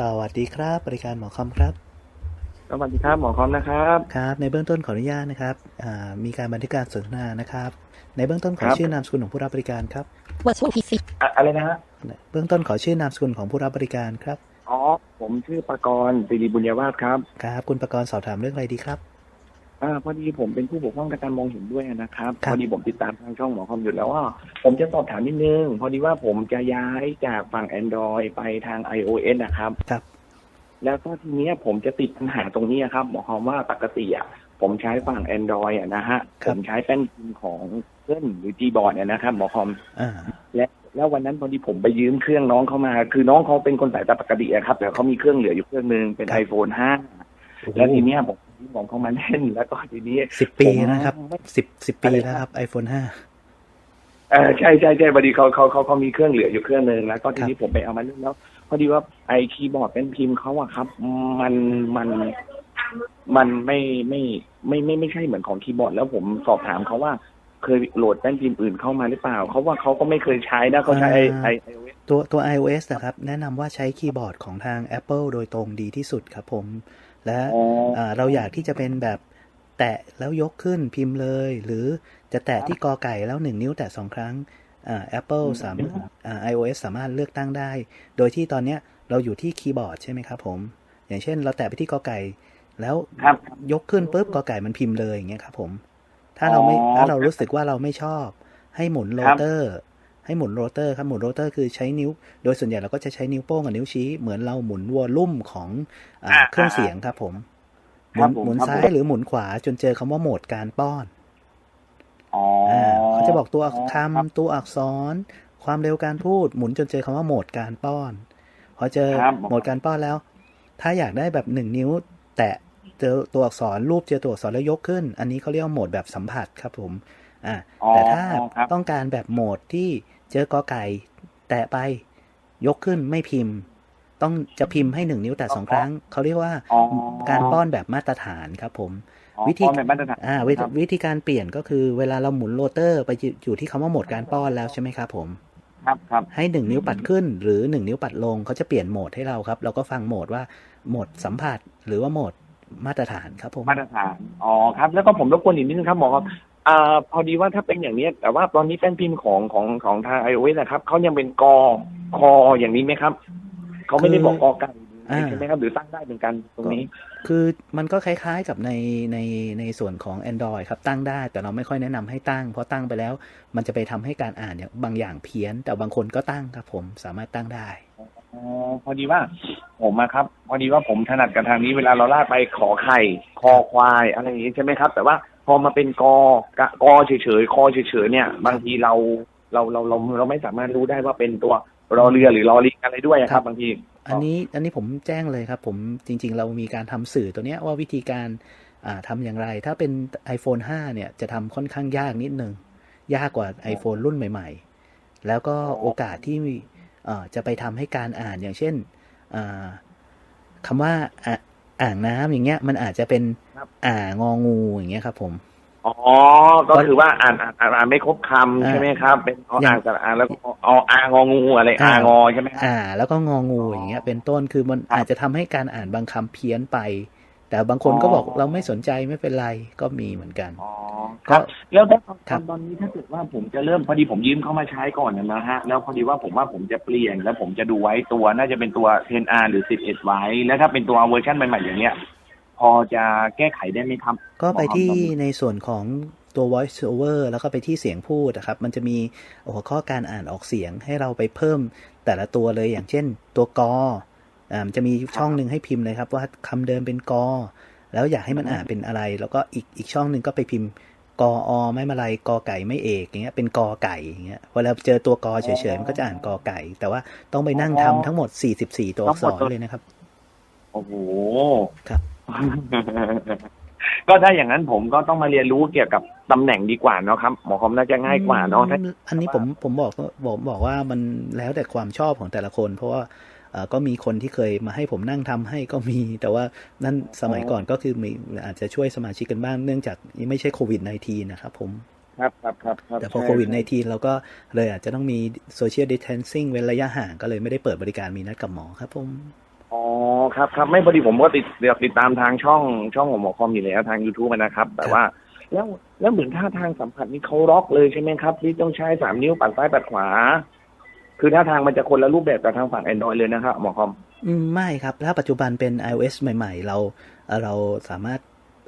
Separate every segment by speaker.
Speaker 1: สวัสดีครับ บริการหมอคอมครับ
Speaker 2: สวัสดีครับหมอคอมนะครับ
Speaker 1: ครับ ในเบื้องต้นขออนุญาตนะครับอ่ามีการบันทึกการสนทนานะครับ ในเบื้องต้นขอ
Speaker 2: ครับ
Speaker 1: ชื่อนามสกุลของผู้รับบริการครับ
Speaker 3: Virtual PC
Speaker 2: อะอะไรนะฮะ
Speaker 1: เบื้องต้นขอชื่อนามสกุลของผู้รับบริการครับ
Speaker 2: อ๋อ ผมชื่อประกรณ์สิริบุญญาวาสครับ
Speaker 1: ครับ คุณประกรณ์สอบถามเรื่องอะไรดีครับ
Speaker 2: อ่าพอดีผมเป็นผู้ปกครองการมองเห็นด้วยนะครับ
Speaker 1: ครับ
Speaker 2: พอดีผมติดตามทางช่องหมอคอมอยู่แล้วว่าผมจะสอบถามนิดนึง พอดีว่าผมจะย้ายจากฝั่ง Android ไปทาง iOS นะครับ
Speaker 1: ครับ
Speaker 2: แล้วก็ทีเนี้ยผมจะติดปัญหาตรงนี้ครับหมอคอมว่าปกติอะผมใช้ฝั่ง Android อะนะฮะ
Speaker 1: ค
Speaker 2: ผ
Speaker 1: รับ
Speaker 2: มใช้แป้นพิมพ์ของเพื่อนหรือ Gboard เนี่ยนะครับหมอคอม
Speaker 1: อ่า
Speaker 2: และแล้ววันนั้นพอดีผมไปยืมเครื่องน้องเขามา คือน้องเขาเป็นคนสายตาปกติอะครับแต่เขามีเครื่องเหลืออยู่เครื่องหนึงเป็น iPhone 5แล้วทีเนี้ยผม ยืมของเขามาเล่นแล้วก็ทีนี้
Speaker 1: สิบปี
Speaker 2: ผม
Speaker 1: นะครับสิบสิบปีแล้วครับ iPhone ห้า
Speaker 2: เออใช่ใช่ใช่พอดีเขาเขาเขาเขามีเครื่องเหลืออยู่เครื่องหนึงแล้วก็ทีนี้ผมไปเอามาเล่นแล้วพอดีว่าไอคีย์บอร์ดเป็นพิมพ์เขาอะครับ มันมันมันไม่ไม่ไม่ไม่ไม่ใช่เหมือนของคีย์บอร์ด แล้วผมสอบถามเขาว่าเคยโหลดแป้นพิมพ์อื่นเข้ามาหรือเปล่า เขาว่าเขาก็ไม่เคยใช้นะเขาใช้ไอไอไอโอเอส
Speaker 1: ตัวตัว iOS นะครับ แนะนำว่าใช้คีย์บอร์ดของทาง Apple โดยตรงดีที่สุดครับผม และ
Speaker 2: อ๋อ
Speaker 1: อ่าเราอยากที่จะเป็นแบบแตะแล้วยกขึ้นพิมพ์เลย หรือจะแตะที่กอไก่แล้วหนึ่งนิ้วแตะสองครั้งอ่า Apple
Speaker 2: อืม
Speaker 1: สามารถอ่า iOS สามารถเลือกตั้งได้ โดยที่ตอนเนี้ยเราอยู่ที่คีย์บอร์ดใช่ไหมครับผม อย่างเช่น เราแตะไปที่กอไก่ แล้ว
Speaker 2: ครับ
Speaker 1: ยกขึ้นปุ๊บกอไก่มันพิมพ์เลยอย่างเงี้ยครับผม ถ้าเราไม่
Speaker 2: อ๋อ
Speaker 1: ถ้าเรารู้สึกว่าเราไม่ชอบ ให้หมุนโร
Speaker 2: ครับ
Speaker 1: เตอร์ ให้หมุนโรเตอร์ครับหมุนโรเตอร์คือใช้นิ้ว โดยส่วนใหญ่เราก็จะใช้นิ้วโป้งกับนิ้วชี้เหมือนเราหมุนวอลลุ่มของอา
Speaker 2: อ่า
Speaker 1: เครื่องเสียงครับผมห
Speaker 2: ครั
Speaker 1: มุ
Speaker 2: บ
Speaker 1: น
Speaker 2: ผม
Speaker 1: หมุน
Speaker 2: ครับ
Speaker 1: ซ้าย
Speaker 2: ผม
Speaker 1: หรือหมุนขวาจนเจอคำว่าโหมดการป้อน
Speaker 2: อ๋ออ
Speaker 1: อ่าเขาจะบอกตัว
Speaker 2: ครับ
Speaker 1: คำตัวอักษร ความเร็วการพูด หมุนจนเจอคำว่าโหมดการป้อน พอเจอ
Speaker 2: ครับ
Speaker 1: โหมดการป้อนแล้ว ถ้าอยากได้แบบหนึ่งนิ้ว แตะเจอตัวอักษรรูปเจอตัวอักษรแล้วยกขึ้น อันนี้เขาเรียกว่าโหมดแบบสัมผัสครับผม อ่า
Speaker 2: อ๋อ
Speaker 1: แต่ถ้า
Speaker 2: ครับ
Speaker 1: ต้องการแบบโหมดที่ เจอกอไก่ แตะไป ยกขึ้นไม่พิมพ์ ต้องจะพิมพ์ให้หนึ่งนิ้วแตะสองครั้ง เขาเรียกว่า
Speaker 2: อ๋อ
Speaker 1: การป้อนแบบมาตรฐานครับผม
Speaker 2: อ๋อ
Speaker 1: วิธี
Speaker 2: ป้อนแบบมาตรฐาน
Speaker 1: อ่าวิธี
Speaker 2: ครับ
Speaker 1: วิธีการเปลี่ยนก็คือเวลาเราหมุนโรเตอร์ไปอยู่ที่คำว่าโหมดการป้อนแล้วใช่ไหมครับผม
Speaker 2: ครับครับ
Speaker 1: ให้หนึ่งนิ้วปัดขึ้น หรือหนึ่งนิ้วปัดลงเขาจะเปลี่ยนโหมดให้เราครับ เราก็ฟังโหมดว่าโหมดสัมผัสหรือว่าโหมดมาตรฐานครับผม
Speaker 2: มาตรฐานอ๋อครับ แล้วก็ผมรบกวนอีกนิดนึงครับหมอครับ อ่าพอดีว่าถ้าเป็นอย่างนี้แต่ว่าตอนนี้แป้นพิมพ์ของของของทาง iOS นะครับเขายังเป็นกอคออย่างนี้ไหมครับเขาไม่ได้บอกกอไก่
Speaker 1: อ่า
Speaker 2: ใช่ไหมครับหรือตั้งได้เหมือนกันตรงนี้
Speaker 1: คือมันก็คล้ายๆกับในในในส่วนของ Android ครับตั้งได้ แต่เราไม่ค่อยแนะนำให้ตั้ง เพราะตั้งไปแล้ว มันจะไปทำให้การอ่านเนี่ยบางอย่างเพี้ยน แต่บางคนก็ตั้งครับผมสามารถตั้งได้
Speaker 2: อ๋อพอดีว่า ผมอะครับ พอดีว่าผมถนัดกับทางนี้เวลาเราลากไปขอไข่ คอควายอะไรอย่างนี้ใช่ไหมครับ แต่ว่า พอมาเป็นกอกะกอเฉยๆคอเฉยๆเนี่ย บางทีเราเราเราเราเราไม่สามารถรู้ได้ว่าเป็นตัวรอเรือหรือรอลิงอะไรด้วยอะค
Speaker 1: ครั
Speaker 2: รับบบางที
Speaker 1: อันนี้อันนี้ผมแจ้งเลยครับ ผมจริง ๆ เรามีการทำสื่อตัวเนี้ยว่าวิธีการอ่าทำอย่างไร ถ้าเป็น iPhone 5 เนี่ยจะทำค่อนข้างยากนิดนึง ยากกว่า iPhone รุ่นใหม่ ๆ แล้วก็โอกาสที่เอ่อจะไปทำให้การอ่านอย่างเช่นอ่าคำว่า อะอ่างน้ำอย่างเงี้ย มันอาจจะเป็น
Speaker 2: ครับ
Speaker 1: อ่างองูอย่างเงี้ยครับ ผม
Speaker 2: อ๋อ ก็คือว่าอ่านอ่านอ่านอ่านไม่ครบคำ
Speaker 1: อ่า
Speaker 2: ใช่ไหมครับ เป็นอ
Speaker 1: อย่าง
Speaker 2: อ่านแต่อ่านแล้วก็เอาอางองูอะไรอางอใช่ไหมครับ
Speaker 1: อ่า แล้วก็งองูอย่างเงี้ย เป็นต้นคือมัน
Speaker 2: ครับ
Speaker 1: อาจจะทำให้การอ่านบางคำเพี้ยนไป แต่บางคนก็บอก
Speaker 2: อ๋อ
Speaker 1: เราไม่สนใจไม่เป็นไรก็มีเหมือนกัน
Speaker 2: อ๋อ
Speaker 1: ก็
Speaker 2: ครับแล้วถ้า
Speaker 1: ครับ
Speaker 2: ตอนนี้ถ้าเกิดว่าผมจะเริ่มพอดีผมยืมเข้ามาใช้ก่อนนะฮะแล้วพอดีว่าผมว่าผมจะเปลี่ยน แล้วผมจะดูไว้ตัวน่าจะเป็นตัว 10R หรือ 11 ไว้ แล้วถ้าเป็นตัวเวอร์ชันใหม่ๆอย่างเนี้ยพอจะแก้ไขได้ไหมครับ
Speaker 1: ก็ไปที่
Speaker 2: หมอครับ
Speaker 1: ในส่วนของตัว voice over แล้วก็ไปที่เสียงพูดนะครับ มันจะมีหัวข้อการอ่านออกเสียงให้เราไปเพิ่มแต่ละตัวเลยอย่างเช่น ตัวกออ่ามัน จะมีช่องหนึ่งให้พิมพ์เลยครับว่าคำเดิมเป็นกอ แล้วอยากให้มันอ่านเป็นอะไร แล้วก็อีกอีกช่องหนึ่งก็ไปพิมพ์กออไม่มาลายกอไก่ไม่เอกอย่างเงี้ยเป็นกอไก่อย่างเงี้ยเวลาเจอตัวกอเฉยๆมันก็จะอ่านกอไก่ แต่ว่าต้องไปนั่งทำทั้งหมด 44 ตัวอักษรเลยนะครับ
Speaker 2: โอ้โห
Speaker 1: ครับ
Speaker 2: ก็ถ้าอย่างนั้นผมก็ต้องมาเรียนรู้เกี่ยวกับตำแหน่งดีกว่าเนาะครับหมอคอมน่าจะง่ายกว่าเนาะถ้า
Speaker 1: อันนี้ผมผมบอกบอกบอกว่ามันแล้วแต่ความชอบของแต่ละคน เพราะว่าเอ่อ ก็มีคนที่เคยมาให้ผมนั่งทำให้ก็มี แต่ว่านั่นสมัยก่อนก็คือมีอาจจะช่วยสมาชิกกันบ้างเนื่องจากไม่ใช่โควิด -19 นะครับผม
Speaker 2: ครับครับครับครับ
Speaker 1: แต่พอ
Speaker 2: ใช่
Speaker 1: โควิด -19 เราก็เลยอาจจะต้องมี social distancing เว้นระยะห่างก็เลยไม่ได้เปิดบริการมีนัดกับหมอครับผม
Speaker 2: อ๋อครับครับไม่พอดีผมก็ติดเดี๋ยวติดตามทางช่องช่องของหมอคอมอยู่แล้วทาง YouTube นะครับ แต่ว่าแล้วแล้วเหมือนท่าทางสัมผัสนี่เขาล็อกเลยใช่ไหมครับที่ต้องใช้สามนิ้วปัดซ้ายปัดขวา คือท่าทางมันจะคนละรูปแบบกับทางฝั่ง Android เลยนะครับหมอคอม
Speaker 1: อืมไม่ครับ ถ้าปัจจุบันเป็น iOS ใหม่ ๆ เราเอ่อเราสามารถ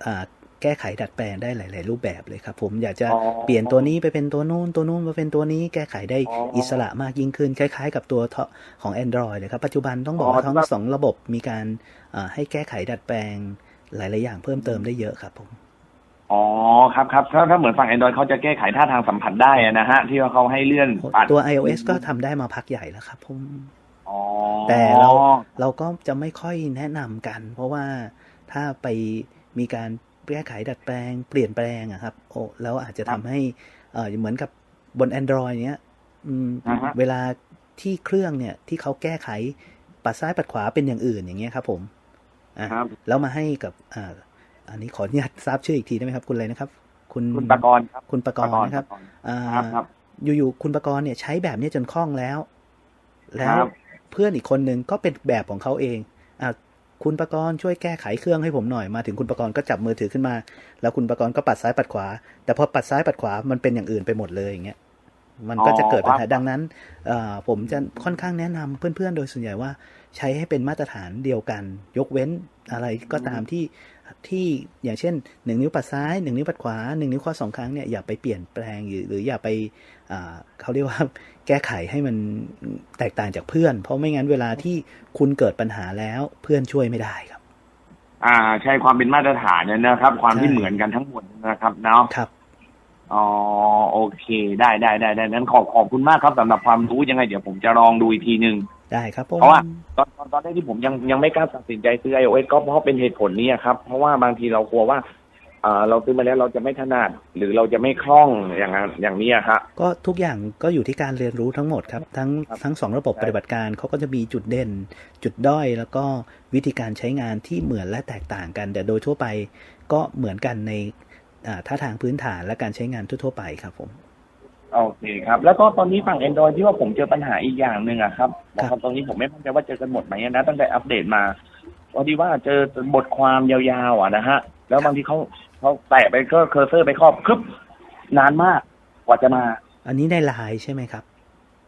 Speaker 1: อ่าแก้ไขดัดแปลงได้หลาย ๆ รูปแบบเลยครับ ผมอยากจะ
Speaker 2: อ๋อ
Speaker 1: เปลี่ยนตัวนี้ไปเป็นตัวนู้นตัวนู้นมาเป็นตัวนี้แก้ไขได้
Speaker 2: อ๋ออิ
Speaker 1: อิสระมากยิ่งขึ้น คล้าย ๆ กับตัวท็อปของ Android เลยครับปัจจุบันต้องบอก
Speaker 2: อ๋อ
Speaker 1: ว่าทั้ง
Speaker 2: ครับ
Speaker 1: สองระบบมีการอ่าให้แก้ไขดัดแปลงหลาย ๆ อย่างเพิ่มเติมได้เยอะครับผม
Speaker 2: อ๋อครับครับถ้าถ้าเหมือนฝั่ง Android เขาจะแก้ไขท่าทางสัมผัสได้อะนะฮะ ที่ว่าเขาให้เลื่อนปัด
Speaker 1: ตัว iOS ก็ทำได้มาพักใหญ่แล้วครับผม
Speaker 2: อ๋อ
Speaker 1: แต่เราเราก็จะไม่ค่อยแนะนำกัน เพราะว่าถ้าไปมีการแก้ไขดัดแปลงเปลี่ยนแปลงอะครับโอ้แล้วอาจจะทำให้เออเหมือนกับบน Android เนี้ยอืม
Speaker 2: อ่าฮะ
Speaker 1: เวลาที่เครื่องเนี่ยที่เขาแก้ไขปัดซ้ายปัดขวาเป็นอย่างอื่นอย่างเงี้ยครับผมอะ
Speaker 2: ครับ
Speaker 1: แล้วมาให้กับอ่า อันนี้ขออนุญาตทราบชื่ออีกทีได้ไหมครับ คุณอะไรนะครับ คุณ
Speaker 2: คุณปกรณ์ครับ
Speaker 1: คุณประกรณ์นะครับ
Speaker 2: ปกณ์
Speaker 1: อ่า
Speaker 2: ครับครับ
Speaker 1: อยู่ๆคุณประกรณ์เนี่ยใช้แบบนี้จนคล่องแล้ว แล้
Speaker 2: ควรับ
Speaker 1: เพื่อนอีกคนนึงก็เป็นแบบของเขาเองอะคุณประกรณ์ช่วยแก้ไขเครื่องให้ผมหน่อยมาถึงคุณประกรณ์ก็จับมือถือขึ้นมา แล้วคุณประกรณ์ก็ปัดซ้ายปัดขวา แต่พอปัดซ้ายปัดขวามันเป็นอย่างอื่นไปหมดเลยอย่างเงี้ยมันก็จะเกิดปัญหาดังนั้นเอ่อผมจะค่อนข้างแนะนำเพื่อนๆ โดยส่วนใหญ่ว่า ใช้ให้เป็นมาตรฐานเดียวกัน ยกเว้นอะไรก็ตามที่ ที่อย่างเช่นหนึ่งนิ้วปัดซ้ายหนึ่งนิ้วปัดขวาหนึ่งนิ้วข้อสองครั้งเนี่ยอย่าไปเปลี่ยนแปลงหรือหรืออย่าไปอ่าเขาเรียกว่าแก้ไขให้มันแตกต่างจากเพื่อน เพราะไม่งั้นเวลาที่คุณเกิดปัญหาแล้วเพื่อนช่วยไม่ได้ครับ
Speaker 2: อ่าใช่ความเป็นมาตรฐานเนี่ยนะครับ ความที่
Speaker 1: ใช่
Speaker 2: เหมือนกันทั้งหมดนะครับเนาะ
Speaker 1: ครับ
Speaker 2: อ๋อโอเค ได้ได้ได้ได้นั้นขอบขอบคุณมากครับสำหรับความรู้ยังไง เดี๋ยวผมจะลองดูอีกทีหนึ่ง
Speaker 1: ได้ครับผม
Speaker 2: เพราะว่าตอนตอนตอนแรกที่ผมยังยังไม่กล้าตัดสินใจซื้อ iOS ก็เพราะเป็นเหตุผลนี้ครับ เพราะว่าบางทีเรากลัวว่าอ่าเราซื้อมาแล้วเราจะไม่ถนัดหรือเราจะไม่คล่องอย่างนั้นอย่างนี้อะฮะ
Speaker 1: ก็ทุกอย่างก็อยู่ที่การเรียนรู้ทั้งหมดครับ ทั้ง
Speaker 2: ครับ
Speaker 1: ทั้งสองระบบ
Speaker 2: ใช่
Speaker 1: ปฏิบัติการเขาก็จะมีจุดเด่น จุดด้อย แล้วก็วิธีการใช้งานที่เหมือนและแตกต่างกัน แต่โดยทั่วไปก็เหมือนกันในอ่าท่าทางพื้นฐานและการใช้งานทั่วๆไปครับผม
Speaker 2: โอเคครับ แล้วก็ตอนนี้ฝั่ง Android ที่ว่าผมเจอปัญหาอีกอย่างหนึ่งอะครับ
Speaker 1: ครับ
Speaker 2: บอกตรงนี้ผมไม่มั่นใจว่าเจอกันหมดไหมนะตั้งแต่อัปเดตมาพอดีว่าเจอบทความยาวๆอะนะฮะ แล้วบางทีเขาเขาแตะไปก็เคอร์เซอร์ไปครอบครึบนานมากกว่าจะมา
Speaker 1: อันนี้ในไลน์ใช่ไหมครับ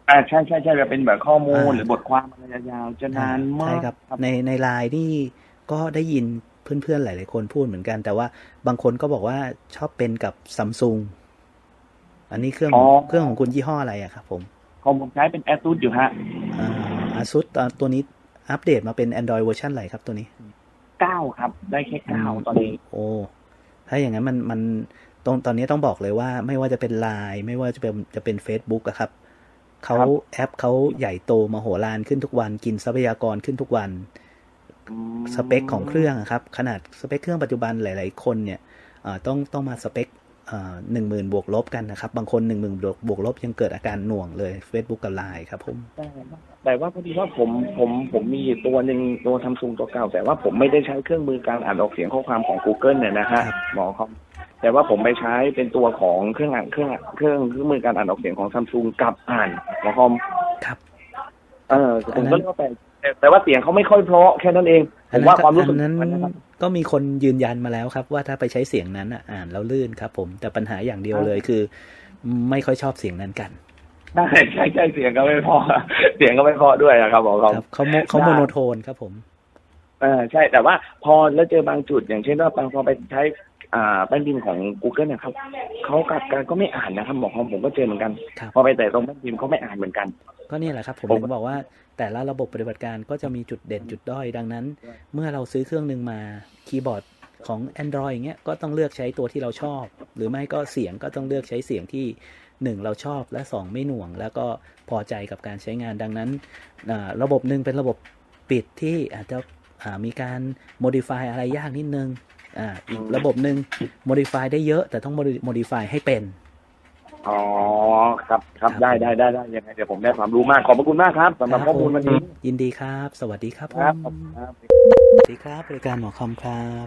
Speaker 2: อ่าใช่ใช่ใช่จะเป็นแบบข้อมูล
Speaker 1: อ่า
Speaker 2: หรือบทความอะไรยาวๆจะนานมาก
Speaker 1: ใช่ครับ ในในไลน์นี่ก็ได้ยินเพื่อนๆหลาย ๆ คนพูดเหมือนกัน แต่ว่าบางคนก็บอกว่าชอบเป็นกับซัมซุง อันนี้เครื่องของเครื่องของคุณยี่ห้ออะไรอะครับผม
Speaker 2: ของผมใช้เป็นแอ s u s อยู่ฮะ
Speaker 1: อาซุสตัวนี้อัปเดตมาเป็น Android เวอร์ชันอะไรครับตัวนี้
Speaker 2: เก้าครับ ได้แค่เก้าตอนนี้
Speaker 1: โอ้ถ้าอย่างนั้นมันมันตรงตอนนี้ต้องบอกเลยว่าไม่ว่าจะเป็น Line ไม่ว่าจะเป็นจะเป็น Facebook อะครับเขา
Speaker 2: ครับ
Speaker 1: แอปเขาใหญ่โตมโหฬารขึ้นทุกวันกินทรัพยากรขึ้นทุกวัน สเปคของเครื่องอะครับ ขนาดสเปคเครื่องปัจจุบันหลาย ๆ คนเนี่ยเอ่อต้องต้องมาสเปค หนึ่งหมื่นบวกลบกันนะครับ บางคนหนึ่งหมื่นบวกบวกลบยังเกิดอาการหน่วงเลย Facebook กับ Line ครับผม
Speaker 2: แต่ว่าแต่ว่าพอดีว่าผมผมผมมีตัวหนึ่งตัวทำซุงตัวเก่า แต่ว่าผมไม่ได้ใช้เครื่องมือการอ่านออกเสียงข้อความของ Google เนี่ยนะฮะ
Speaker 1: ครับ
Speaker 2: หมอเขาแต่ว่าผมไปใช้เป็นตัวของเครื่องอ่านเครื่องเครื่องเครื่องมือการอ่านออกเสียงของซัมซุงกับอ่านหมอคอม
Speaker 1: ครับ
Speaker 2: เออผ
Speaker 1: อัน
Speaker 2: ม
Speaker 1: นั้น
Speaker 2: ก็เลยว่าแต่ แต่แต่ว่าเสียงเขาไม่ค่อยเพราะแค่นั้นเองผมว่าความรู้สึก
Speaker 1: อันนั้น
Speaker 2: มันนะครับ
Speaker 1: ก็มีคนยืนยันมาแล้วครับ ว่าถ้าไปใช้เสียงนั้นอะอ่านแล้วลื่นครับ ผมแต่ปัญหาอย่างเดียวเลยคือ ไม่ค่อยชอบเสียงนั้นกัน
Speaker 2: ใช่ใช่ใช่เสียงก็ไม่พอ เสียงก็ไม่พอด้วยนะครับหมอคอม
Speaker 1: ครับเขาโมเขา
Speaker 2: ได้
Speaker 1: โมโนโทนครับผม
Speaker 2: เออใช่แต่ว่าพอแล้วเจอบางจุด อย่างเช่นว่าบางพอไปใช้อ่าแป้นพิมพ์ของ Google นะครับเขากลับการก็ไม่อ่านนะครับหมอของผมก็เจอเหมือนกัน
Speaker 1: ครับ
Speaker 2: พอไปแต่ตรงแป้นพิมพ์เขาไม่อ่านเหมือนกัน
Speaker 1: ก็เนี่ยแหละครับผม
Speaker 2: ผม
Speaker 1: ถึงบอกว่าแต่ละระบบปฏิบัติการก็จะมีจุดเด่นจุดด้อยดังนั้น เมื่อเราซื้อเครื่องหนึ่งมาคีย์บอร์ดของ Android อย่างเงี้ยก็ต้องเลือกใช้ตัวที่เราชอบ หรือไม่ก็เสียงก็ต้องเลือกใช้เสียงที่หนึ่งเราชอบและสองไม่หน่วง แล้วก็พอใจกับการใช้งานดังนั้นอ่าระบบหนึ่งเป็นระบบปิดที่อาจจะอ่า มีการ modify อะไรยากนิดนึงอ่าอีกระบบหนึ่ง modify ได้เยอะ แต่ต้อง modify ให้เป็น
Speaker 2: อ๋อครับครับ
Speaker 1: ครับ
Speaker 2: ได้ได้ได้ได้ยังไงเดี๋ยวผมได้ความรู้มาก ขอบพระคุณมากครับสำหรับข้อมูลวันนี้
Speaker 1: ยินดีครับ สวัสดีครับผ
Speaker 2: ครับ
Speaker 1: ม
Speaker 2: ขอบคุณครับ
Speaker 1: สวัสดีครับบริการหมอคอมครับ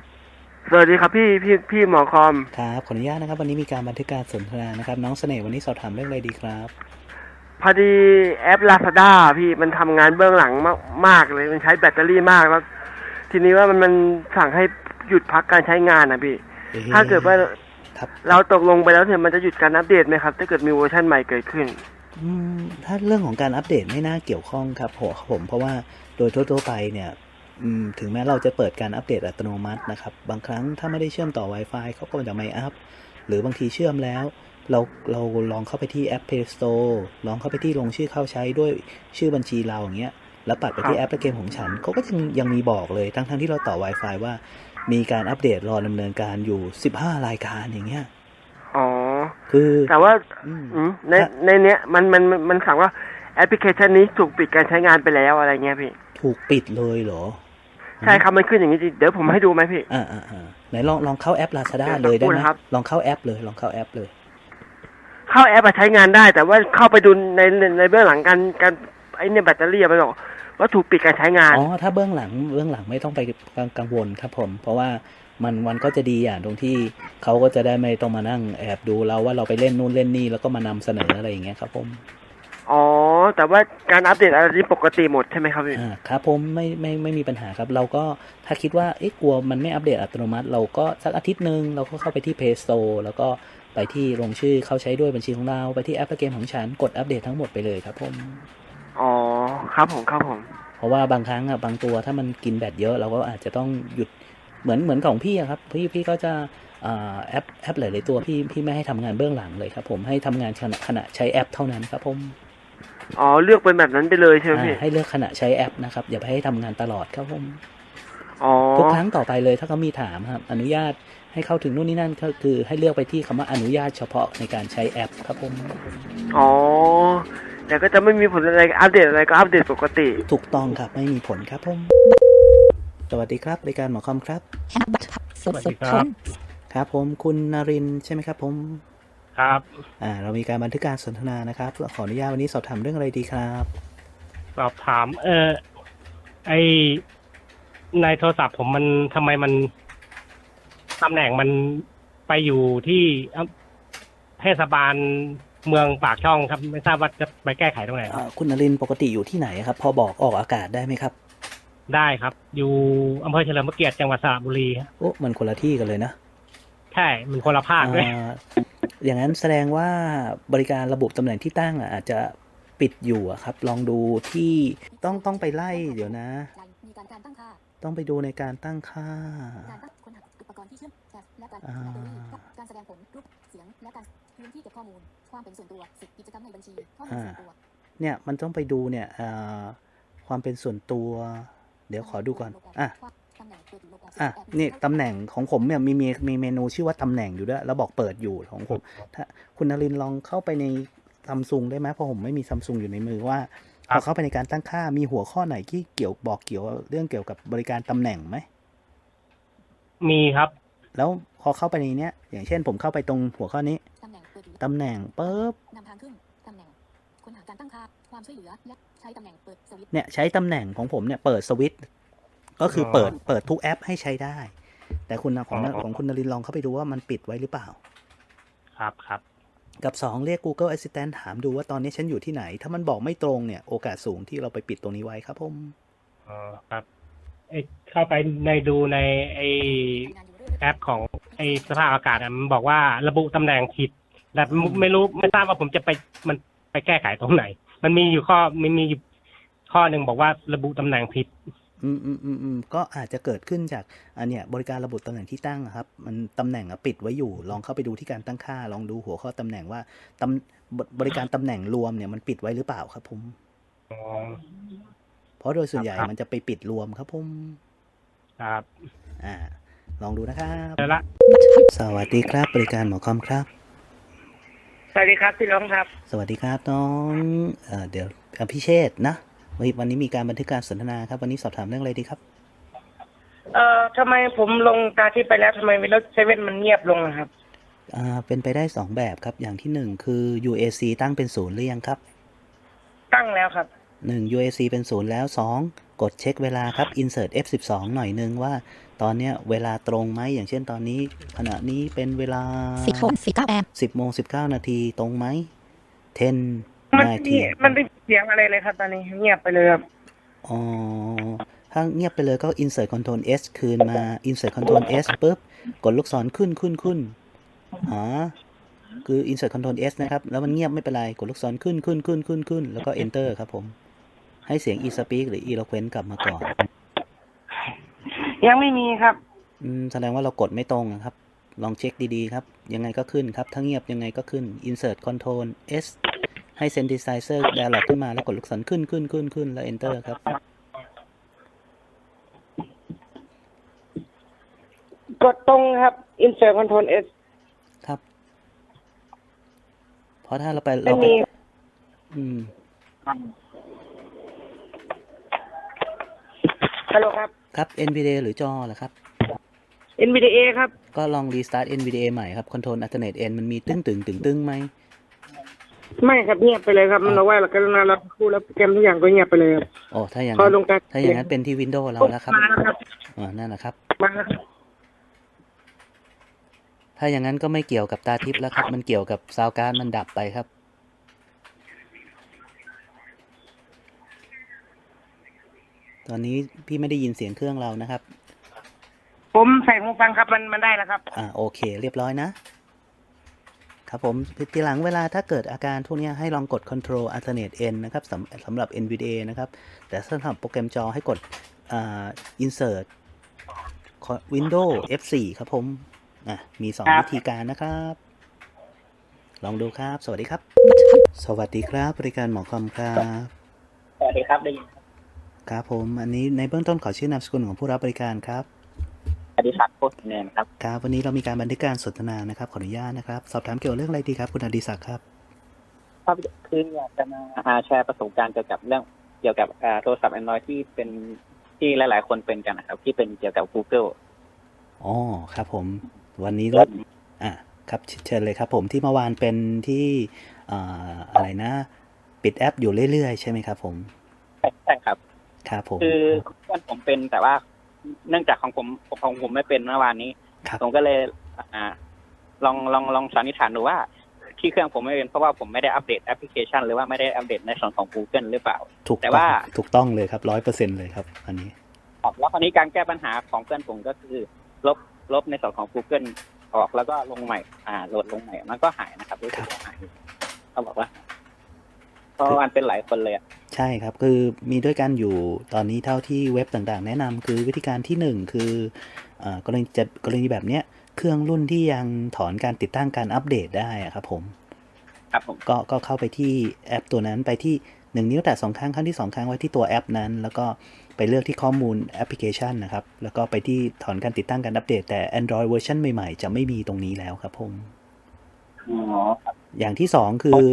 Speaker 3: สวัสดีครับพี่พี่พี่หมอคอม
Speaker 1: ครับขออนุญาตนะครับ วันนี้มีการบันทึกการสนทนานะครับ น้องเสน่ห์วันนี้สอบถามเรื่องอะไรดีครับ
Speaker 3: พอดีแอป Lazada พี่มันทำงานเบื้องหลังมากมากเลยมันใช้แบตเตอรี่มากแล้ว ทีนี้ว่ามันมันสั่งให้หยุดพักการใช้งานนะพี่
Speaker 1: อ๊ะ
Speaker 3: ถ้าเกิดว่า
Speaker 1: ครับ
Speaker 3: เราตกลงไปแล้วเนี่ยมันจะหยุดการอัปเดตไหมครับ ถ้าเกิดมีเวอร์ชันใหม่เกิดขึ้น
Speaker 1: อืมถ้าเรื่องของการอัปเดตไม่น่าเกี่ยวข้องครับผมผมเพราะว่าโดยทั่วๆไปเนี่ยอืมถึงแม้เราจะเปิดการอัปเดตอัตโนมัตินะครับ บางครั้งถ้าไม่ได้เชื่อมต่อ Wi-Fi เขาก็จะไม่อัพ หรือบางทีเชื่อมแล้ว เราเราลองเข้าไปที่แอป Play Store ลองเข้าไปที่ลงชื่อเข้าใช้ด้วยชื่อบัญชีเราอย่างเงี้ย แล้วปัดไปที่
Speaker 3: ค
Speaker 1: แอ
Speaker 3: รับ
Speaker 1: ปเกมของฉันเขาก็ยังยังมีบอกเลยทั้งทั้งที่เราต่อ Wi-Fi ว่า มีการอัปเดตรอดำเนินการอยู่15รายการอย่างเงี้ย
Speaker 3: อ๋อ
Speaker 1: คือ
Speaker 3: แต่ว่า
Speaker 1: อืม
Speaker 3: อืมในในเนี้ยมันมันมันมันสั่งว่าแอปพลิเคชันนี้ถูกปิดการใช้งานไปแล้วอะไรเงี้ยพี่
Speaker 1: ถูกปิดเลยเหรอ
Speaker 3: ใช่ครับมันขึ้นอย่างนี้จริงเดี๋ยวผมให้ดูไหมพี่
Speaker 1: อ่าอ่าอ่าไหนลองลองเข้าแอป Lazada
Speaker 3: เดี๋ยว
Speaker 1: เลยได้ไหม
Speaker 3: สักครู่นะครับ
Speaker 1: ลองเข้าแอปเลย ลองเข้าแอปเลย
Speaker 3: เข้าแอปอะใช้งานได้ แต่ว่าเข้าไปดูในในในเบื้องหลังการการไอ้เนี่ยแบตเตอรี่อะมันบอก ว่าถูกปิดการใช้งาน
Speaker 1: อ๋อถ้าเบื้องหลังเบื้องหลังไม่ต้องไปกังกังวลครับผม เพราะว่ามันมันก็จะดีอย่างตรงที่เขาก็จะได้ไม่ต้องมานั่งแอบดูเราว่าเราไปเล่นนู่นเล่นนี่แล้วก็มานำเสนออะไรอย่างเงี้ยครับผม
Speaker 3: อ๋อ แต่ว่าการอัปเดตอะไรนี้ปกติหมดใช่ไหมครับพี่
Speaker 1: อ่าครับผมไม่ไม่ไม่มีปัญหาครับ เราก็ถ้าคิดว่าเอ๊ะกลัวมันไม่อัปเดตอัตโนมัติ เราก็สักอาทิตย์หนึ่งเราก็เข้าไปที่ Play Store แล้วก็ไปที่ลงชื่อเข้าใช้ด้วยบัญชีของเรา ไปที่แอปเกมของฉันกดอัปเดตทั้งหมดไปเลยครับผม
Speaker 3: อ๋อ ครับผมครับผม
Speaker 1: เพราะว่าบางครั้งอะบางตัวถ้ามันกินแบตเยอะเราก็อาจจะต้องหยุดเหมือนเหมือนของพี่อะครับ พี่พี่ก็จะอ่าแอปแอปหลายๆตัวพี่พี่ไม่ให้ทำงานเบื้องหลังเลยครับ ผมให้ทำงานขณะขณะใช้แอปเท่านั้นครับผม
Speaker 3: อ๋อเลือกเป็นแบบนั้นไปเลยใช่ไหมพี่
Speaker 1: อ่าให้เลือกขณะใช้แอปนะครับอย่าไปให้ทำงานตลอดครับผม
Speaker 3: อ๋อ
Speaker 1: ทุกครั้งต่อไปเลยถ้าเขามีถามครับ อนุญาตให้เข้าถึงนู่นนี่นั่นก็คือให้เลือกไปที่คำว่าอนุญาตเฉพาะในการใช้แอปครับผม
Speaker 3: อ๋อ แต่ก็จะไม่มีผลอะไรอัปเดตอะไรก็อัปเดตปกติ
Speaker 1: ถูกต้องครับไม่มีผลครับผมสวัสดีครับรายการหมอคอมครับ
Speaker 4: สวัสดีครับ
Speaker 1: ครับผมคุณนรินทร์ใช่ไหมครับผม
Speaker 4: ครับ
Speaker 1: อ่า เรามีการบันทึกการสนทนานะครับ ขออนุญาตวันนี้สอบถามเรื่องอะไรดีครับ
Speaker 4: สอบถาม เออไอในโทรศัพท์ผมมันทำไมมันตำแหน่งมันไปอยู่ที่อำเทศบาล เมืองปากช่องครับ ไม่ทราบว่าจะไปแก้ไขตรงไหนครับ
Speaker 1: อ่าคุณนรินทร์ปกติอยู่ที่ไหนครับ พอบอกออกอากาศได้ไหมครับ
Speaker 4: ได้ครับ อยู่อำเภอเฉลิมพระเกียรติจังหวัดสระบุรีครับ
Speaker 1: โอ้มันคนละที่กันเลยนะ
Speaker 4: ใช่มันคนละภาคด้วย
Speaker 1: อ่าอย่างนั้นแสดงว่าบริการระบุตำแหน่งที่ตั้งอะอาจจะปิดอยู่อะครับ ลองดูที่ต้องต้องไปไล่เดี๋ยวนะ
Speaker 5: มีการการตั้งค่า
Speaker 1: ต้องไปดูในการตั้งค่า
Speaker 5: การตั้งค้นหาอุปกรณ์ที่เชื่อมแอปและการ
Speaker 1: อ่า
Speaker 5: แบตเตอรี่การแสดงผลรูปเสียงและการพื้นที่เก็บข้อมูล ความเป็นส่วนตัวสิทธิกิจกรรมในบัญชีข้อมูลส่วนตัว
Speaker 1: เนี่ยมันต้องไปดูเนี่ยอ่าความเป็นส่วนตัว เดี๋ยวขอดูก่อนอะ
Speaker 5: ตำแหน่งเปิดอยู่โลกา
Speaker 1: อะนี่ตำแหน่งของผมเนี่ยมีมีมีเมนูชื่อว่าตำแหน่งอยู่ด้วยแล้วบอกเปิดอยู่ของผม ถ้าคุณนรินทร์ลองเข้าไปในซัมซุงได้ไหมเพราะผมไม่มีซัมซุงอยู่ในมือว่า
Speaker 4: ครั
Speaker 1: พอบเข้าไปในการตั้งค่ามีหัวข้อไหนที่เกี่ยวบอกเกี่ยวเรื่องเกี่ยวกับบริการตำแหน่งไหม
Speaker 4: มีครับ
Speaker 1: แล้วพอเข้าไปในเนี้ยอย่างเช่นผมเข้าไปตรงหัวข้อนี้
Speaker 5: ตำแหน่งเปิดอยู่
Speaker 1: ตำแหน่งปุ๊บ
Speaker 5: นำทางขึ้นตำแหน่งค้นหาการตั้งค่าความช่วยเหลือและใช้ตำแหน่งเปิดสวิตช์
Speaker 1: เนี่ยใช้ตำแหน่งของผมเนี่ยเปิดสวิตช์ก็คืออ
Speaker 4: อ
Speaker 1: เปิดเปิดทุกแอปให้ใช้ได้ แต่คุณของ
Speaker 4: อ๋อ
Speaker 1: ของคุณนรินทร์ลองเข้าไปดูว่ามันปิดไว้หรือเปล่า
Speaker 4: ครับครับ
Speaker 1: กับ 2 เรียก Google Assistant ถามดูว่าตอนนี้ฉันอยู่ที่ไหน ถ้ามันบอกไม่ตรงเนี่ย โอกาสสูงที่เราไปปิดตรงนี้ไว้ครับผม
Speaker 4: อ๋อครับไอเข้าไปในดูในไอ
Speaker 5: ทำงานอยู่เรื่อย
Speaker 4: แอปของไอสภาพอากาศอะมันบอกว่าระบุตำแหน่งผิด แต่ไม่ไม่รู้ไม่ทราบว่าผมจะไปมันไปแก้ไขตรงไหน มันมีอยู่ข้อมันมีอยู่ข้อหนึ่งบอกว่าระบุตำแหน่งผิด
Speaker 1: อืมอืมอืมอืมก็อาจจะเกิดขึ้นจากอันเนี้ยบริการระบุตำแหน่งที่ตั้งอะครับ มันตำแหน่งอะปิดไว้อยู่ ลองเข้าไปดูที่การตั้งค่า ลองดูหัวข้อตำแหน่งว่าตำบบริการตำแหน่งรวมเนี่ยมันปิดไว้หรือเปล่าครับผม
Speaker 4: อ๋อ
Speaker 1: เพราะโดยส่วนใหญ่
Speaker 4: ครับ
Speaker 1: มันจะไปปิดรวมครับผม
Speaker 4: ครับ
Speaker 1: อ่า ลองดูนะครับ
Speaker 4: เจอละ
Speaker 1: สวัสดีครับ บริการหมอคอมครับ
Speaker 3: สวัสดีครับพี่น้องครับ
Speaker 1: สวัสดีครับน้องเอ่อเดี๋ยวอภิเชษฐ์นะวันวันนี้มีการบันทึกการสนทนาครับ วันนี้สอบถามเรื่องอะไรดีครับ
Speaker 6: เอ่อทำไมผมลงตาที่ไปแล้วทำไมวิลเซเว่นมันเงียบลงอะครับ
Speaker 1: อ่าเป็นไปได้สองแบบครับ อย่างที่หนึ่งคือ UAC ตั้งเป็นศูนย์หรือยังครับ
Speaker 6: ตั้งแล้วครับ
Speaker 1: หนึ่ง UAC เป็นศูนย์แล้วสอง กดเช็คเวลาครับ insert F12 หน่อยนึงว่า ตอนเนี้ยเวลาตรงไหมอย่างเช่นตอนนี้ ขณะนี้เป็นเวลา
Speaker 5: สิบโมงสิบเก้าแอม
Speaker 1: 10โมง19 นาทีตรงไหม10
Speaker 6: มัน
Speaker 1: นา
Speaker 6: ไม่
Speaker 1: ที
Speaker 6: มันไม่เสียงอะไรเลยครับตอนนี้เงียบไปเลยครับ
Speaker 1: อ๋อถ้าเงียบไปเลยก็ insert control s คืนมา insert control s ปุ๊บ กดลูกศรขึ้นขึ้นขึ้นอ๋อคือ insert control s นะครับ แล้วมันเงียบไม่เป็นไร กดลูกศรขึ้นขึ้นขึ้นขึ้นขึ้นแล้วก็ enter ครับผม ให้เสียง e speak หรือ eloquent กลับมาก่อน
Speaker 6: ยังไม่มีครับ
Speaker 1: อืมแสดงว่าเรากดไม่ตรงนะครับ ลองเช็คดีๆครับ ยังไงก็ขึ้นครับถ้าเงียบยังไงก็ขึ้น insert control s ให้ synthesizer dialog ขึ้นมาแล้วกดลูกศรขึ้นขึ้นขึ้นขึ้นแล้ว enter ครับ
Speaker 6: กดตรงครับ insert control s
Speaker 1: ครับ เพราะถ้าเราไป
Speaker 6: ไม่
Speaker 1: เราไป
Speaker 6: มี
Speaker 1: อืม
Speaker 6: ฮัลโหลครับ
Speaker 1: ครับ NVDA หรือจอเหรอครับ
Speaker 6: NVDA ครับ
Speaker 1: ก็ลอง restart NVDA ใหม่ครับ Control Alternate N มันมีตึ้งตึงตึงตึงไหม
Speaker 6: ไม่ครับเงียบไปเลยครับ มันบอกว่าเรากรุณาเราคู่แล้วโปรแกรมทุกอย่างก็เงียบไปเลยครับ
Speaker 1: โอ้ถ้าอย่าง
Speaker 6: พอ
Speaker 1: นั้น
Speaker 6: ลงการ
Speaker 1: ถ้าอย่างนั้นเป็นที่ Windows เราแล้วครับ
Speaker 6: มาแล้วครับ
Speaker 1: อ่านั่นแหละครับ
Speaker 6: มาแล้วครับ
Speaker 1: ถ้าอย่างนั้นก็ไม่เกี่ยวกับตาทิพย์แล้วครับ มันเกี่ยวกับซาวการ์ดมันดับไปครับ ตอนนี้พี่ไม่ได้ยินเสียงเครื่องเรานะครับ
Speaker 6: ผมใส่หูฟังครับมันมันได้แล้วครับ
Speaker 1: อ่าโอเค เรียบร้อยนะ ครับผมทีหลังเวลาถ้าเกิดอาการพวกเนี้ยให้ลองกด Control Alternate N นะครับสำสำหรับ NVDA นะครับ แต่สำหรับโปรแกรมจอให้กดอ่า Insert Windows F4 ครับผมอะมีสอง
Speaker 6: ครับ
Speaker 1: วิธีการนะครับ ลองดูครับ สวัสดีครับ สวัสดีครับ บริการหมอคอมครับ
Speaker 7: สวัสดีครับได้ยิน
Speaker 1: ครับผมอันนี้ในเบื้องต้นขอชื่อนามสกุลของผู้รับบริการครับ
Speaker 7: อดิศักดิ์โคตรเนนครับ
Speaker 1: ครับวันนี้เรามีการบันทึกการสนทนานะครับ ขออนุญาตนะครับ สอบถามเกี่ยวกับเรื่องอะไรดีครับ คุณอดิศักดิ์ครับ
Speaker 7: ภาพคืออยากจะมาอ่าแชร์ประสบการณ์เกี่ยวกับเรื่องเกี่ยวกับอ่าโทรศัพท์ Android ที่เป็นที่หลาย ๆ คนเป็นกันนะครับ ที่เป็นเกี่ยวกับ Google
Speaker 1: อ๋อครับผม วันนี้รถอะครับเชิญเลยครับ ผมที่เมื่อวานเป็นที่อ่าอะไรนะ ปิดแอปอยู่เรื่อย ๆ ใช่ไหมครับ ผม
Speaker 7: ใช่ใช่ครับ
Speaker 1: ครับผม
Speaker 7: คือเพื่อนผมเป็นแต่ว่าเนื่องจากของผมของผมไม่เป็นเมื่อวานนี้
Speaker 1: ครับ
Speaker 7: ผมก็เลย อ่า ลองลองลองสันนิษฐานดูว่า ที่เครื่องผมไม่เป็นเพราะว่าผมไม่ได้อัปเดตแอปพลิเคชัน หรือว่าไม่ได้อัปเดตในส่วนของ Google หรือเปล่า
Speaker 1: ถูก
Speaker 7: แต่
Speaker 1: ต้อง
Speaker 7: ว่า
Speaker 1: ถูกต้องเลยครับร้อยเปอร์เซ็นเลยครับ อันนี้
Speaker 7: ครับแล้วคราวนี้การแก้ปัญหาของเพื่อนผมก็คือ ลบลบในส่วนของ Google ออกแล้วก็ลงใหม่ อ่าโหลดลงใหม่มันก็หายนะครับรู้สึกว่าหายเขาบอกว่า เพราะมันเป็นหลายคนเลยอะ
Speaker 1: ใช่ครับ คือมีด้วยกันอยู่ตอนนี้เท่าที่เว็บต่างๆ แนะนำคือวิธีการที่หนึ่งคืออากรณีจะกรณีแบบเนี้ยเครื่องรุ่นที่ยังถอนการติดตั้งการอัปเดตได้อะครับผม
Speaker 7: ครับผม
Speaker 1: ก็ก็เข้าไปที่แอปตัวนั้นไปที่หนึ่งนิ้วแตะสองครั้งครั้งที่สองครั้งไว้ที่ตัวแอปนั้น แล้วก็ไปเลือกที่ข้อมูลแอปพลิเคชันนะครับ แล้วก็ไปที่ถอนการติดตั้งการอัปเดต แต่ Android เวอร์ชันใหม่ๆ จะไม่มีตรงนี้แล้วครับผม
Speaker 7: อ๋อครับ
Speaker 1: อย่างที่สองคือ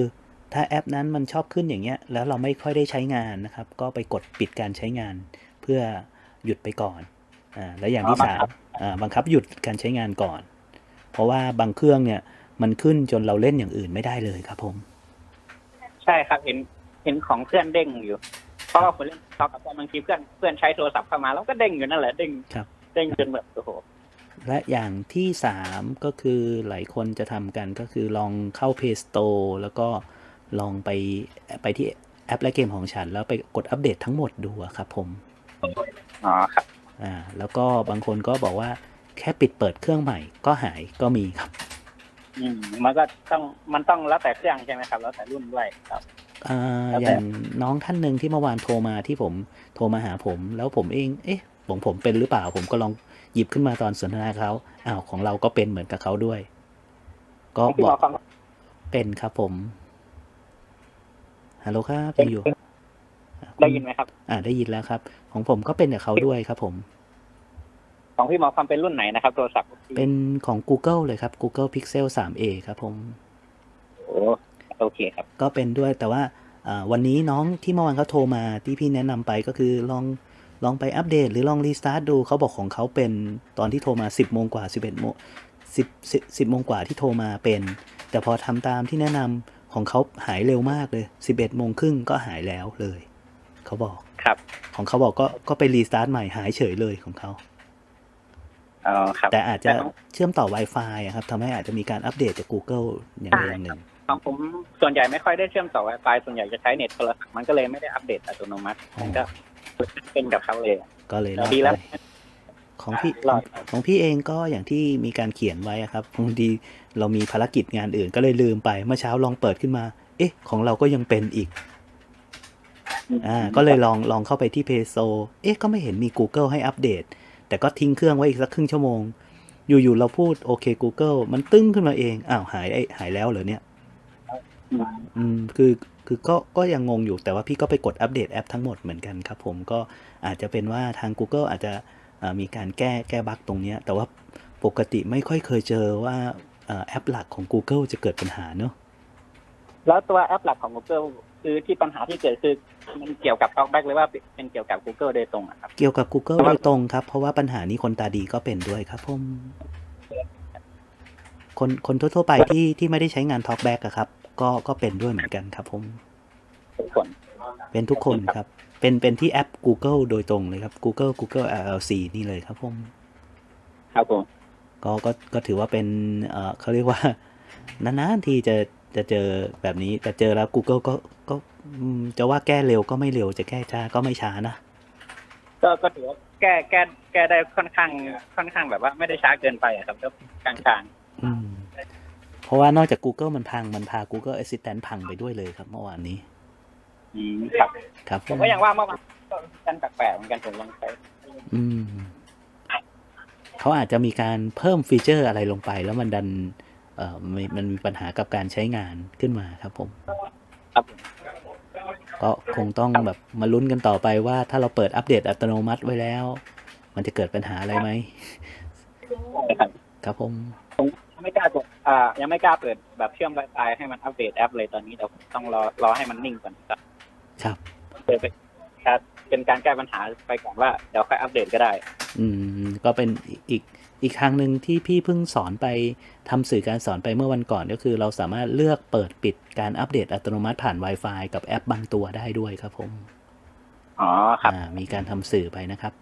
Speaker 1: ถ้าแอปนั้นมันชอบขึ้นอย่างเงี้ย แล้วเราไม่ค่อยได้ใช้งานนะครับ ก็ไปกดปิดการใช้งานเพื่อหยุดไปก่อนอ่าแล้วอย่างที่สามอ่าบังคับหยุดการใช้งานก่อน เพราะว่าบางเครื่องเนี่ยมันขึ้นจนเราเล่นอย่างอื่นไม่ได้เลยครับผม
Speaker 7: ใช่ครับเห็นเห็นของเพื่อนเด้งอยู่ เพราะว่าผมเล่นท็อกกับบางทีเพื่อนเพื่อนใช้โทรศัพท์เข้ามาแล้วก็เด้งอยู่นั่นแหละเด้ง
Speaker 1: ครับ
Speaker 7: เด้งจนแบบโอ้โห
Speaker 1: และอย่างที่สามก็คือหลายคนจะทำกันก็คือลองเข้า Play Store แล้วก็ ลองไปไปที่แอปและเกมของฉัน แล้วไปกดอัปเดตทั้งหมดดูอะครับผม
Speaker 7: อ๋อครับ
Speaker 1: อ่า แล้วก็บางคนก็บอกว่าแค่ปิดเปิดเครื่องใหม่ก็หายก็มีครับ
Speaker 7: อืม มันก็ต้องมันต้องแล้วแต่เครื่องใช่ไหมครับ แล้วแต่รุ่นด้วยครับ
Speaker 1: อ่า
Speaker 7: แล้ว
Speaker 1: อ
Speaker 7: แต่
Speaker 1: ย่างน้องท่านหนึ่งที่เมื่อวานโทรมาที่ผมโทรมาหาผม แล้วผมเอง เอ๊ะผมผมเป็นหรือเปล่า ผมก็ลองหยิบขึ้นมาตอนสนทนาเขาอ้าวของเราก็เป็นเหมือนกับเขาด้วย ก็
Speaker 7: ที่
Speaker 1: บ
Speaker 7: หม
Speaker 1: อ
Speaker 7: อกฟัง
Speaker 1: เป็นครับผม ฮัลโหลครับยังอยู่อ่าคุณ
Speaker 7: ได้ยินไหมครับ
Speaker 1: อ่า ได้ยินแล้วครับ ของผมก็เป็นกับเขาด้วยครับ ผม
Speaker 7: ของพี่หมอฟังเป็นรุ่นไหนนะครับโทรศัพท์
Speaker 1: เป็นของ Google เลยครับ Google Pixel 3a ครับ ผม
Speaker 7: โอ้โอเคครับ
Speaker 1: ก็เป็นด้วยแต่ว่าอ่าวันนี้น้องที่เมื่อวานเขาโทรมาที่พี่แนะนำไปก็คือลองลองไปอัปเดต หรือลองรีสตาร์ทดูเขาบอกของเขาเป็นตอนที่โทรมา 10โมงกว่า 11โมง10 10 10โมงกว่าที่โทรมาเป็น แต่พอทำตามที่แนะนำ ของเขาหายเร็วมากเลย 11โมงครึ่งก็หายแล้วเลย เขาบอก
Speaker 7: ครับ
Speaker 1: ของเขาบอกก็ก็ไปรีสตาร์ทใหม่หายเฉยเลยของเขา
Speaker 7: อ๋อครับ
Speaker 1: แต่อาจจะ
Speaker 7: แต่ของ
Speaker 1: เชื่อมต่อ Wi-Fi อะครับทำให้อาจจะมีการอัปเดตจาก Google อย่างใดอย่างหนึ่ง
Speaker 7: ของผมส่วนใหญ่ไม่ค่อยได้เชื่อมต่อ Wi-Fi ส่วนใหญ่จะใช้เน็ตโทรศัพท์มันก็เลยไม่ได้อัปเดตอัตโนมัติมันก็เป็นกับเขาเลย
Speaker 1: ก็เลยรอด
Speaker 7: ดีแล้ว
Speaker 1: ไปของพี่
Speaker 7: รอด
Speaker 1: ของพี่เองก็อย่างที่มีการเขียนไว้อะครับบางที เรามีภารกิจงานอื่นก็เลยลืมไปเมื่อเช้าลองเปิดขึ้นมา เอ๊ะ ของเราก็ยังเป็นอีกอ่าก็เลยลองลองเข้าไปที่เพโซเอ๊ะก็ไม่เห็นมี Google ให้อัปเดต แต่ก็ทิ้งเครื่องไว้อีกสักครึ่งชั่วโมง อยู่ๆเราพูดโอเค Google มันตึ้งขึ้นมาเองอ้าวหายไอ้หายแล้วเหรอเนี่ย
Speaker 7: อืม
Speaker 1: อืมคือคือก็ก็ยังงงอยู่แต่ว่าพี่ก็ไปกดอัปเดตแอปทั้งหมดเหมือนกันครับ ผมก็อาจจะเป็นว่าทาง Google อาจจะอ่ามีการแก้แก้บั๊กตรงเนี้ยแต่ว่าปกติไม่ค่อยเคยเจอว่าอ่า แอปหลักของ Google จะเกิดปัญหาเนอะ
Speaker 7: แล้วตัวแอปหลักของ Google คือที่ปัญหาที่เกิดคือมันเกี่ยวกับ TalkBack หรือว่าเป็นเกี่ยวกับ Google โดยตรงอะครับ
Speaker 1: เกี่ยวกับ Google โดยตรงครับ เพราะว่าปัญหานี้คนตาดีก็เป็นด้วยครับผม คนคนทั่วๆไปที่ที่ไม่ได้ใช้งาน TalkBack อะครับ ก็ก็เป็นด้วยเหมือนกันครับผม
Speaker 7: ทุกคน
Speaker 1: เป็นทุกคนครับ เป็นเป็นที่แอป Google โดยตรงเลยครับ Google Google LLC นี่เลยครับผม
Speaker 7: ครับผม
Speaker 1: ก็ก็ก็ถือว่าเป็นเอ่อเขาเรียกว่านานๆที่จะจะเจอแบบนี้แต่เจอแล้ว Google ก็ก็อืมจะว่าแก้เร็วก็ไม่เร็วจะแก้ช้าก็ไม่ช้านะ
Speaker 7: ก็ก็ถือว่าแก้แก้แก้ได้ค่อนข้างค่อนข้างแบบว่าไม่ได้ช้าเกินไปอะครับก็กลาง
Speaker 1: อืมเพราะว่านอกจาก Google มันพังมันพา Google Assistant พังไปด้วยเลยครับเมื่อวานนี้
Speaker 7: ๆอืมครับ
Speaker 1: ครับ
Speaker 7: ผมก็ยังว่าเมื่อวานก็กันแปลกๆเหมือนกันผมลองใช้
Speaker 1: อืม เขาอาจจะมีการเพิ่มฟีเจอร์อะไรลงไป แล้วมันดันเอ่อมันมันมีปัญหากับการใช้งานขึ้นมาครับผม
Speaker 7: ครับผม
Speaker 1: ก็คงต้องแบบมาลุ้นกันต่อไปว่าถ้าเราเปิดอัปเดตอัตโนมัติไว้แล้ว มันจะเกิดปัญหาอะไรไหม
Speaker 7: นะครับ
Speaker 1: ครับผม
Speaker 7: ผมยังไม่กล้ากดอ่า ยังไม่กล้าเปิดแบบเชื่อม Wi-Fi ให้มันอัปเดตแอปเลยตอนนี้เดี๋ยวต้องรอรอให้มันนิ่งก่อนครับ
Speaker 1: ครับ
Speaker 7: เปิดไป ครับเป็นการแก้ปัญหาไปก่อนว่าเดี๋ยวค่อยอัปเดตก็ได้
Speaker 1: อืม ก็เป็นอีกอีกครั้งหนึ่งที่พี่เพิ่งสอนไปทำสื่อการสอนไปเมื่อวันก่อนก็คือ เราสามารถเลือกเปิดปิดการอัปเดตอัตโนมัติผ่าน Wi-Fi กับแอปบางตัวได้ด้วยครับผม
Speaker 7: อ๋อครับ
Speaker 1: อ่ามีการทำสื่อไปนะครับ